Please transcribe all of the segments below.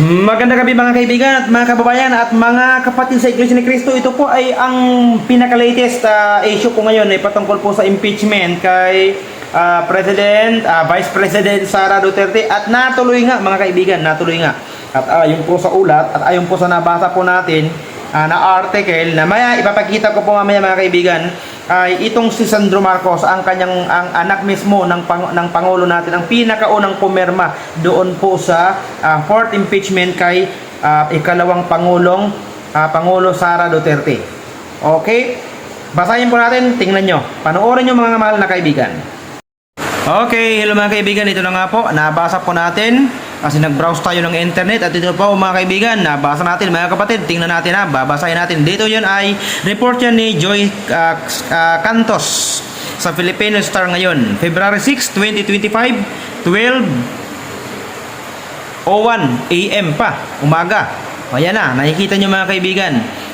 Maganda gabi mga kaibigan at mga kababayan at mga kapatid sa Iglesia ni Cristo. Ito po ay ang pinaka-latest ah, issue ko ngayon ay patungkol po sa impeachment kay ah, President, ah, Vice President Sara Duterte at natuloy nga mga kaibigan, natuloy nga. At ayon po sa ulat at ayon po sa nabasa po natin ah, na article na maya ipapakita ko po mamaya mga kaibigan ay itong si Sandro Marcos ang kanyang ang anak mismo ng ng pangulo natin ang pinakaunang pumirma doon po sa ah, fourth impeachment kay ah, ikalawang pangulong ah, pangulo Sara Duterte. Okay? Basahin po natin, tingnan nyo. Panoorin nyo mga mahal na kaibigan. Okay, hello mga kaibigan, ito na nga po, nabasa po natin kasi nag-browse tayo ng internet. At ito po mga kaibigan, nabasa natin mga kapatid, tingnan natin ha, babasahin natin. Dito yun ay report yan ni Joy uh, uh, Cantos sa Filipino Star ngayon, February 6, 2025, 12 01 AM pa, umaga. O yan na, nakikita nyo mga kaibigan,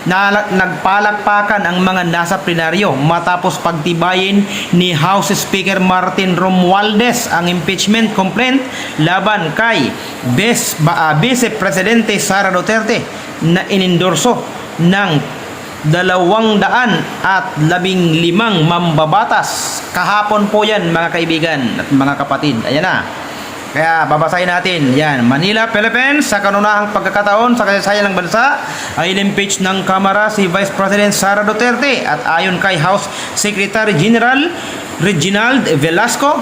na nagpalakpakan ang mga nasa plenaryo matapos pagtibayin ni House Speaker Martin Romualdez ang impeachment complaint laban kay Vice, ba, ah, Vice Presidente Sara Duterte na inendorso ng dalawang daan at labing limang mambabatas. Kahapon po yan mga kaibigan at mga kapatid. Ayan na. Kaya babasahin natin. Yan. Manila, Philippines, sa kanunahang pagkakataon sa kasaysayan ng bansa ay in-impeach ng Kamara si Vice President Sara Duterte at ayon kay House Secretary General Reginald Velasco,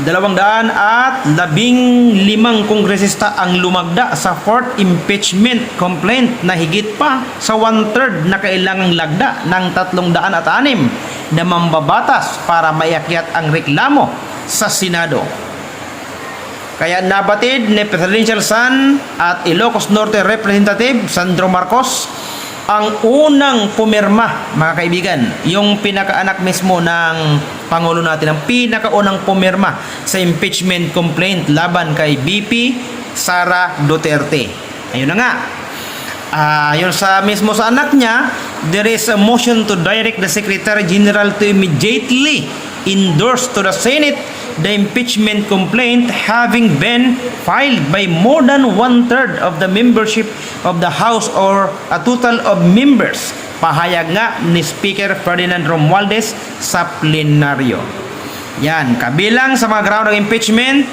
dalawang daan at labing limang kongresista ang lumagda sa fourth impeachment complaint na higit pa sa one-third na kailangang lagda ng tatlong daan at anim na mambabatas para maiakyat ang reklamo sa Senado. Kaya nabatid ni Presidential Son at Ilocos Norte Representative Sandro Marcos ang unang pumirma, mga kaibigan, yung pinakaanak mismo ng Pangulo natin, ang pinakaunang pumirma sa impeachment complaint laban kay BP Sara Duterte. Ayun na nga. Yun sa mismo sa anak niya, there is a motion to direct the Secretary General to immediately endorse to the Senate the impeachment complaint having been filed by more than one-third of the membership of the House or a total of members. Pahayag nga ni Speaker Ferdinand Romualdez sa plenaryo. Yan, kabilang sa mga ground ng impeachment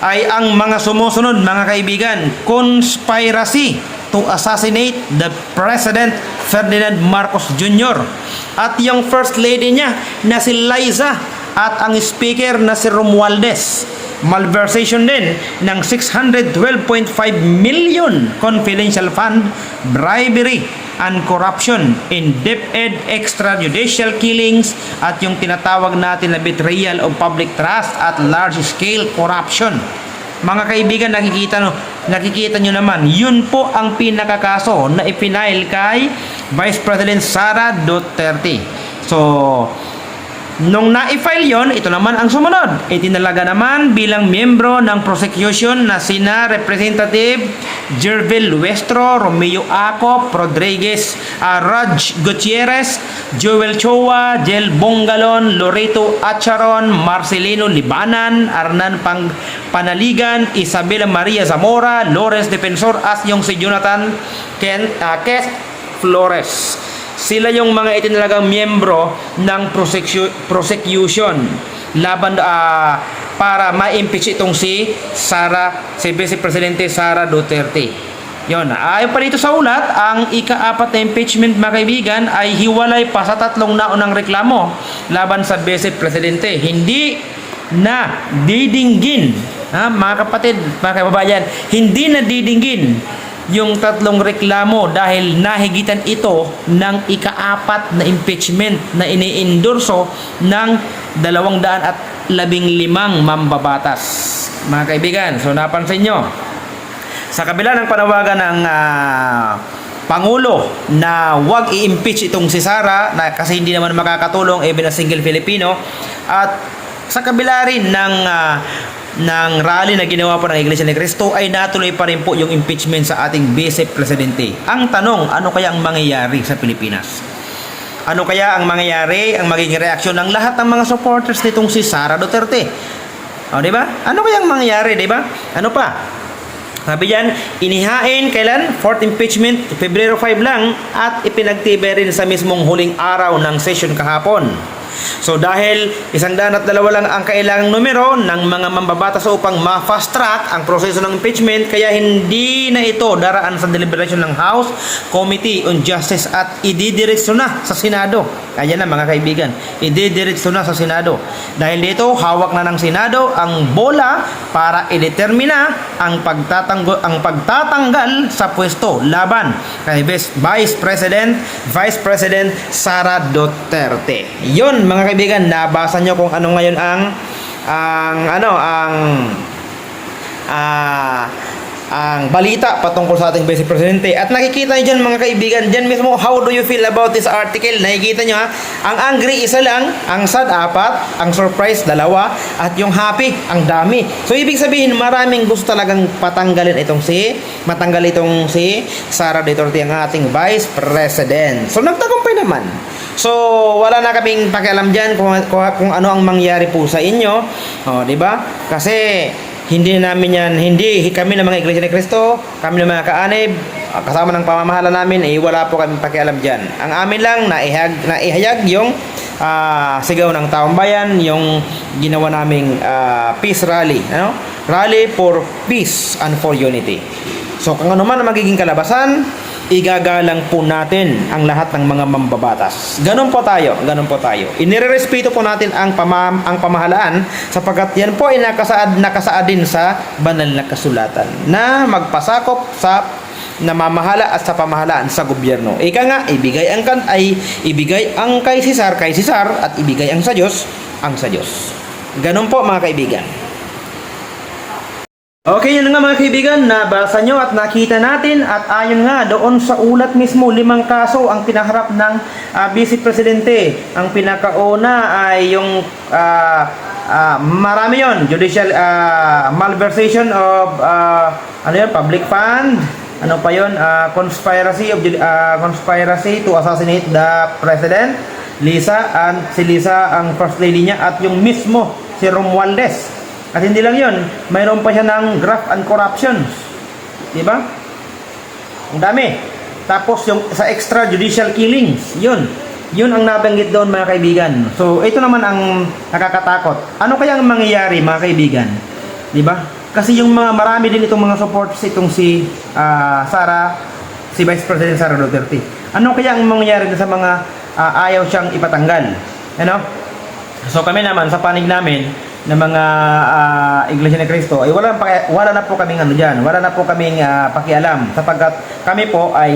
ay ang mga sumusunod mga kaibigan, conspiracy to assassinate the President Ferdinand Marcos Jr. at yung First Lady niya na si Liza at ang Speaker na si Romualdez. Malversation din ng 612.5 million confidential fund, bribery and corruption in DepEd extrajudicial killings at yung tinatawag natin na betrayal of public trust at large-scale corruption. Mga kaibigan, nakikita no, nakikita nyo naman, yun po ang pinakakaso na ipinail kay Vice President Sara Duterte. So, Nung na-file yon, ito naman ang sumunod. Itinalaga naman bilang miyembro ng prosecution na sina Representative Jervil Luestro, Romeo Acop, Rodriguez, uh, Raj Gutierrez, Joel Chowa, Jel Bongalon, Loreto Acharon, Marcelino Libanan, Arnan Pang Panaligan, Isabela Maria Zamora, Lawrence Defensor at yung si Jonathan Ken, uh, Kes Flores. Sila yung mga itinalagang miyembro ng prosecu- prosecution laban ah, para ma-impeach itong si Sara, si Vice Presidente Sara Duterte. Yon, ayon pa dito sa ulat, ang ika-apat na impeachment mga kaibigan ay hiwalay pa sa tatlong naunang reklamo laban sa Vice Presidente. Hindi na didinggin, ha, mga kapatid, mga kababayan, hindi na didinggin yung tatlong reklamo dahil nahigitan ito ng ikaapat na impeachment na iniendorso ng dalawang daan at labing limang mambabatas. Mga kaibigan, so napansin nyo, sa kabila ng panawagan ng ah, Pangulo na wag i-impeach itong si Sara na kasi hindi naman makakatulong even a single Filipino at sa kabila rin ng ah, ng rally na ginawa po ng Iglesia ni Cristo ay natuloy pa rin po yung impeachment sa ating Vice Presidente. Ang tanong, ano kaya ang mangyayari sa Pilipinas? Ano kaya ang mangyayari, ang magiging reaksyon ng lahat ng mga supporters nitong si Sara Duterte? O, di ba? Ano kaya ang mangyayari, di ba? Ano pa? Sabi diyan, inihain kailan? Fourth impeachment, Pebrero 5 lang at ipinagtibay rin sa mismong huling araw ng session kahapon. So dahil isang daan at dalawa lang ang kailangang numero ng mga mambabatas upang ma-fast track ang proseso ng impeachment kaya hindi na ito daraan sa deliberation ng House Committee on Justice at ididiretso na sa Senado. Kaya na mga kaibigan, ididiretso na sa Senado. Dahil dito, hawak na ng Senado ang bola para idetermina ang pagtatanggo ang pagtatanggal sa pwesto laban kay Vice President Vice President Sara Duterte. 'Yon mga kaibigan, nabasa nyo kung ano ngayon ang ang ano ang ah ang balita patungkol sa ating Vice Presidente. At nakikita nyo dyan mga kaibigan, dyan mismo, how do you feel about this article? Nakikita nyo ha, ang angry isa lang, ang sad apat, ang surprise dalawa, at yung happy, ang dami. So ibig sabihin, maraming gusto talagang patanggalin itong si, matanggal itong si Sara Duterte, ang ating Vice President. So nagtagumpay naman. So, wala na kaming pakialam dyan kung, kung, kung ano ang mangyari po sa inyo. O, di ba? Kasi, hindi namin yan, hindi kami ng mga Iglesia ni Cristo, kami ng mga kaanib, kasama ng pamamahala namin, eh, wala po kami pakialam dyan. Ang amin lang, naihag, naihayag yung ah, sigaw ng taong bayan, yung ginawa naming ah, peace rally. Ano? Rally for peace and for unity. So, kung ano man ang magiging kalabasan, igagalang po natin ang lahat ng mga mambabatas. Ganun po tayo, ganun po tayo. Inirerespeto po natin ang pama ang pamahalaan sapagkat yan po ay nakasaad nakasaad din sa banal na kasulatan na magpasakop sa namamahala at sa pamahalaan sa gobyerno. Ika nga, ibigay ang kan ay ibigay ang kay Cesar kay Cesar at ibigay ang sa Diyos ang sa Diyos. Ganun po mga kaibigan. Okay, yun nga mga kaibigan, nabasa nyo at nakita natin at ayon nga doon sa ulat mismo, limang kaso ang pinaharap ng ah, Vice Presidente. Ang pinakauna ay yung ah, ah, marami yon judicial ah, malversation of ah, ano yun, public fund, ano pa yon ah, conspiracy of ah, conspiracy to assassinate the president. Lisa and si Lisa ang first lady niya at yung mismo si Romualdez at hindi lang yun, mayroon pa siya ng graft and corruptions. Di ba? Ang dami. Tapos yung sa extrajudicial killings, yun. Yun ang nabanggit doon mga kaibigan. So, ito naman ang nakakatakot. Ano kaya ang mangyayari mga kaibigan? Di ba? Kasi yung mga marami din itong mga supporters itong si ah, Sara, si Vice President Sara Duterte. Ano kaya ang mangyayari sa mga ah, ayaw siyang ipatanggal? Ano? So kami naman sa panig namin ng mga ah, Iglesia ni Cristo ay wala, wala na po kaming ano diyan, wala na po kaming ah, pakialam sapagkat kami po ay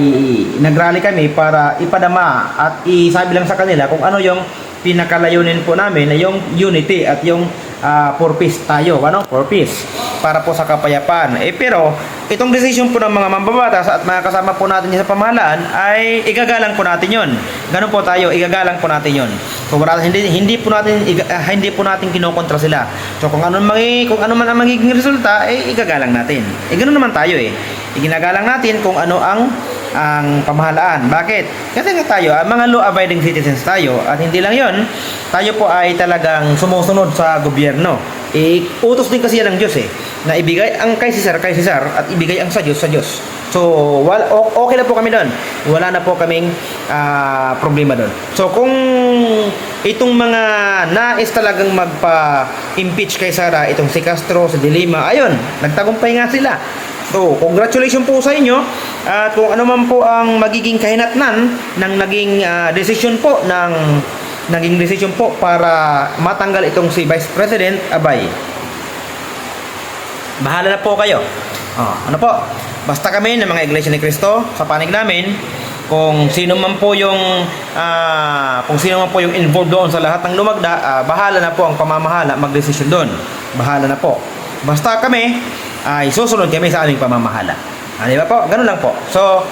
nagrally kami para ipadama at isabi lang sa kanila kung ano yung pinakalayunin po namin na yung unity at yung ah, for peace tayo, ano? For peace para po sa kapayapaan. Eh pero itong decision po ng mga mambabatas at mga kasama po natin sa pamahalaan ay igagalang po natin 'yon. Ganun po tayo, igagalang po natin 'yon. So wala, hindi hindi po natin ah, hindi po natin kinokontra sila. So kung ano magi kung ano man ang magiging resulta ay igagalang natin. Eh ganoon naman tayo eh. Iginagalang natin kung ano ang ang pamahalaan. Bakit? Kasi nga tayo, ah, mga law-abiding citizens tayo at hindi lang yon tayo po ay talagang sumusunod sa gobyerno. Eh, utos din kasi yan ng Diyos eh, na ibigay ang kay Cesar kay Cesar at ibigay ang sa Diyos sa Diyos. So, wal, o- okay na po kami doon. Wala na po kaming ah, problema doon. So, kung itong mga nais talagang magpa-impeach kay Sara, itong si Castro, si Dilima, ayun, nagtagumpay nga sila. So, congratulations po sa inyo at kung ano man po ang magiging kahinatnan ng naging ah, desisyon po ng naging desisyon po para matanggal itong si Vice President Abay. Bahala na po kayo. Oh, ano po? Basta kami ng mga Iglesia ni Cristo sa panig namin kung sino man po yung ah, kung sino man po yung involved doon sa lahat ng lumagda, ah, bahala na po ang pamamahala magdesisyon doon. Bahala na po. Basta kami ay susunod kami sa aming pamamahala. Ah, di ba po? Ganun lang po. So,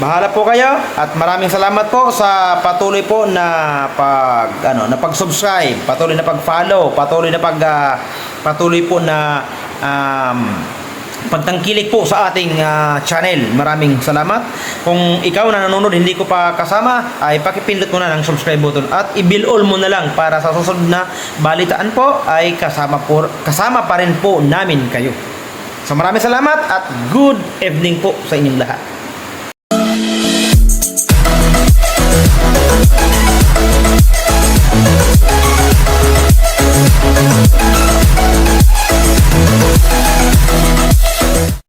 bahala po kayo at maraming salamat po sa patuloy po na pag ano, na pag-subscribe, patuloy na pag-follow, patuloy na pag ah, patuloy po na um, pagtangkilik po sa ating ah, channel. Maraming salamat. Kung ikaw na nanonood hindi ko pa kasama, ay pakipindot mo na ng subscribe button at i-bill all mo na lang para sa susunod na balitaan po ay kasama po kasama pa rin po namin kayo. So maraming salamat at good evening po sa inyong lahat.